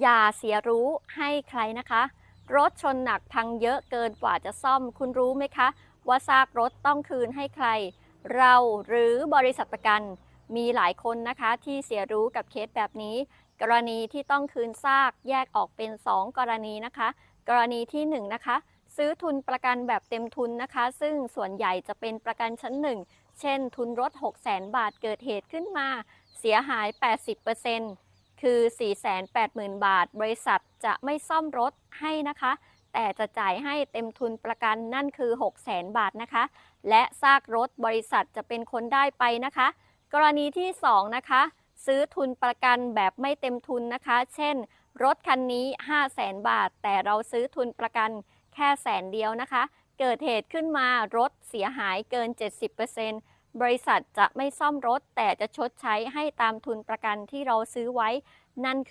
อย่าเสียรู้ให้ใครนะคะ รถชนหนักพังเยอะเกินกว่าจะซ่อม คุณรู้ไหมคะ ว่าซากรถต้องคืนให้ใคร เราหรือบริษัทประกัน มีหลายคนนะคะที่เสียรู้กับเคสแบบนี้ กรณีที่ต้องคืนซากแยกออกเป็น 2 กรณีนะคะ กรณีที่ 1 นะคะ ซื้อทุนประกันแบบเต็มทุนนะคะ ซึ่งส่วนใหญ่จะเป็นประกันชั้น 1 เช่น ทุนรถ 6 0 0 0 0 0 บาทเกิดเหตุขึ้นมา เสียหาย 80% คือ 480,000 บาท บริษัทจะไม่ซ่อมรถให้นะคะ แต่จะจ่ายให้เต็มทุนประกันนั่นคือ 600,000 บาทนะคะ และซากรถบริษัทจะเป็นคนได้ไปนะคะ กรณีที่ 2 นะคะ ซื้อทุนประกันแบบไม่เต็มทุนนะคะ เช่น รถคันนี้ 500,000 บาท แต่เราซื้อทุนประกันแค่แสนเดียวนะคะ เกิดเหตุขึ้นมารถเสียหายเกิน 70% บริษัทจะไม่ซ่อมรถแต่จะชดใช้ให้ตามทุนประกันที่เราซื้อไว้นั่นคือ